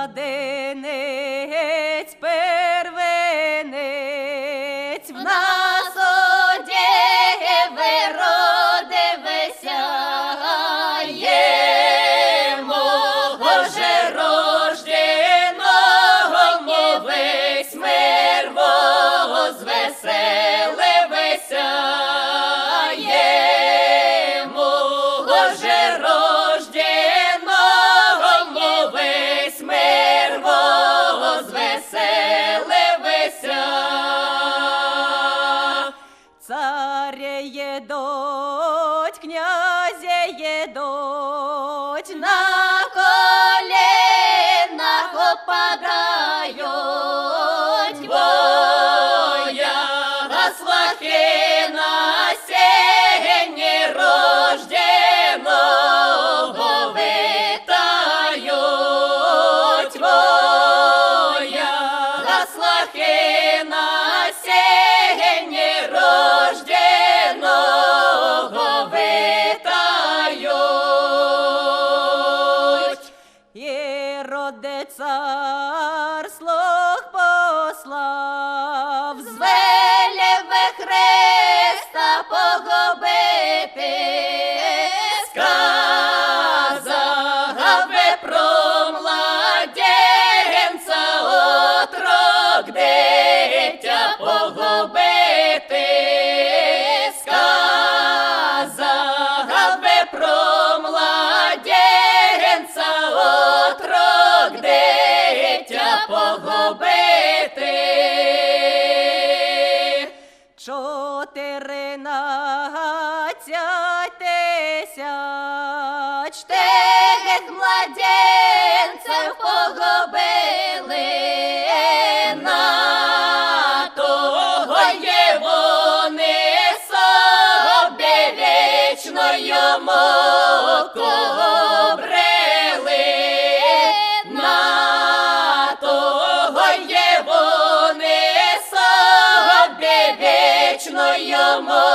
ладенець, первенець, в нас одєве родивися, ємого же рожденого, ні весь мир возвеселився. Царя єдоть, Іроде погубити. чотирнадцять тисяч Тих младенців погубили на того є вони собі вічно йому є